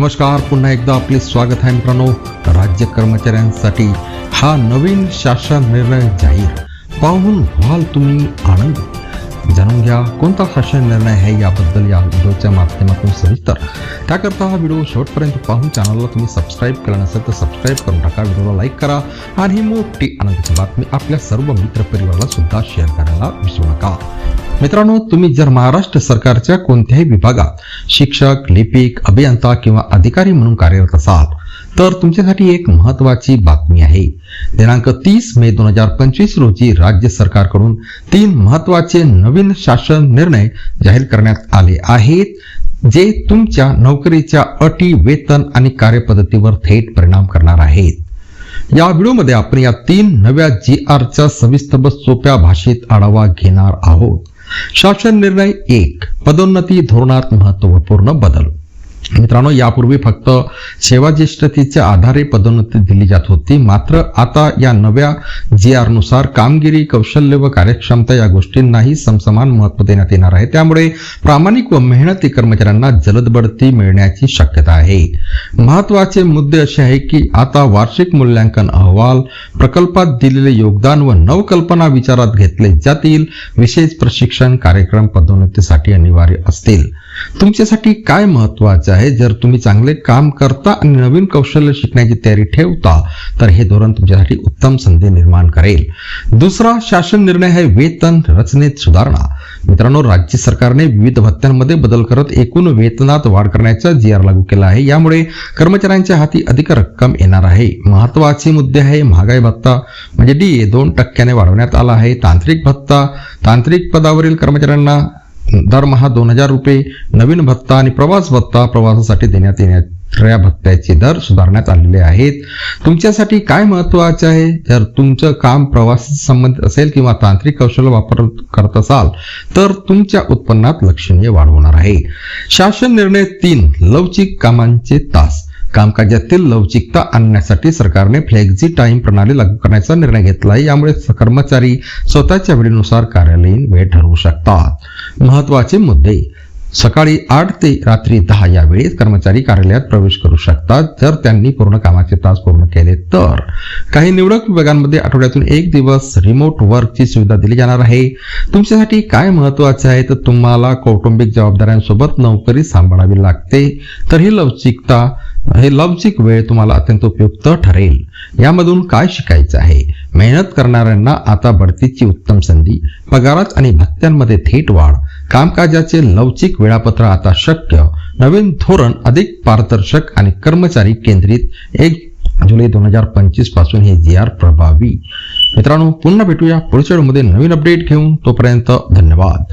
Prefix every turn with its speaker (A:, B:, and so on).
A: नमस्कार पुन्हा एकदा आपले स्वागत आहे मित्रांनो. राज्य कर्मचाऱ्यांसाठी हा नवीन शासन निर्णय जाहीर. पाहून व्हाल तुम्ही आनंद. जाणून घ्या कोणता शासन निर्णय आहे याबद्दल या व्हिडिओच्या माध्यमातून सविस्तर. त्याकरता हा व्हिडिओ शेवटपर्यंत पाहून चॅनलला तुम्ही सबस्क्राईब केला नसेल तर सबस्क्राईब करून टाका व्हिडिओला लाईक करा आणि ही मोठी आनंदाची बातमी आपल्या सर्व मित्रपरिवाराला सुद्धा शेअर करायला विसरू नका. मित्रांनो तुम्ही जर महाराष्ट्र सरकारच्या कोणत्याही विभागात शिक्षक लिपिक अभियंता किंवा अधिकारी म्हणून कार्यरत असाल तर तुमच्यासाठी एक महत्वाची बातमी आहे. दिनांक तीस मे दोन हजार पंचवीस रोजी राज्य सरकारकडून तीन महत्त्वाचे नवीन शासन निर्णय जाहीर करण्यात आले आहेत जे तुमच्या नोकरीच्या अटी वेतन आणि कार्यपद्धतीवर थेट परिणाम करणार आहेत. या व्हिडिओमध्ये आपण या तीन नव्या जी आरच्या सविस्तर सोप्या भाषेत आढावा घेणार आहोत. शासन निर्णय एक. पदोन्नती धोरणात महत्त्वपूर्ण बदल. मित्रांनो यापूर्वी फक्त सेवा ज्येष्ठतेच्या आधारे पदोन्नती दिली जात होती. मात्र आता या नव्या जी आरनुसार कामगिरी कौशल्य व कार्यक्षमता या गोष्टींनाही समसमान महत्त्व देण्यात येणार आहे. त्यामुळे प्रामाणिक व मेहनती कर्मचाऱ्यांना जलद बढती मिळण्याची शक्यता आहे. महत्त्वाचे मुद्दे असे आहे की आता वार्षिक मूल्यांकन अहवाल प्रकल्पात दिलेले योगदान व नवकल्पना विचारात घेतले जातील. विशेष प्रशिक्षण कार्यक्रम पदोन्नतीसाठी अनिवार्य असतील. तुमच्यासाठी काय महत्वाचं आहे? जर तुम्ही चांगले काम करता आणि नवीन कौशल्य शिकण्याची तयारी ठेवता तर हे धोरण तुमच्यासाठी उत्तम संधी निर्माण करेल. दुसरा शासन निर्णय आहे वेतन रचनेत सुधारणा. मित्रांनो राज्य सरकारने विविध भत्त्यांमध्ये बदल करत एकूण वेतनात वाढ करण्याचा जी आर लागू केला आहे. यामुळे कर्मचाऱ्यांच्या हाती अधिक रक्कम येणार आहे. महत्त्वाचे मुद्दे आहे महागाई भत्ता म्हणजे डी दोन टक्क्याने वाढवण्यात आला आहे तांत्रिक भत्ता. तांत्रिक पदावरील कर्मचाऱ्यांना दरमहा दोन हजार रुपये नवीन भत्ता आणि प्रवास भत्ता प्रवासासाठी देण्यात येणाऱ्या भत्त्याचे दर सुधारण्यात आलेले आहेत. तुमच्यासाठी काय महत्त्वाचे आहे? जर तुमचं काम प्रवासी संबंधित असेल किंवा तांत्रिक कौशल्य वापर करत असाल तर तुमच्या उत्पन्नात लक्षणीय वाढ होणार आहे. शासन निर्णय तीन लवचिक कामांचे तास. कामकाजातील लवचिकता आणण्यासाठी सरकारने फ्लेक्झी टाइम प्रणाली लागू करण्याचा निर्णय घेतला आहे यामुळे कर्मचारी स्वतःच्या वेळेनुसार कार्यालयीन वेळ ठरवू शकतात. महत्त्वाचे मुद्दे. सकाळी आठ ते रात्री दहा या वेळेत कर्मचारी कार्यालयात प्रवेश करू शकतात. जर त्यांनी पूर्ण कामाचे तास पूर्ण केले तर. काही निवडक विभागांमध्ये आठवड्यातून एक दिवस रिमोट वर्कची सुविधा दिली जाणार आहे. तुमच्यासाठी काय महत्त्वाचे आहे? तर तुम्हाला कौटुंबिक जबाबदाऱ्यांसोबत नोकरी सांभाळावी लागते. तर ही लवचिकता हे लवचिक वेळ तुम्हाला अत्यंत उपयुक्त ठरेल. यामधून काय शिकायचं आहे? मेहनत करणाऱ्यांना आता बढतीची उत्तम संधी पगारात आणि भत्त्यांमध्ये थेट वाढ कामकाजाचे लवचिक वेळापत्र आता शक्य नवीन धोरण अधिक पारदर्शक आणि कर्मचारी केंद्रित एक जुलै दोन हजार पंचवीसपासून हे जी आर प्रभावी. मित्रांनो पुन्हा भेटूया पुढच्या मध्ये नवीन अपडेट घेऊन तोपर्यंत धन्यवाद.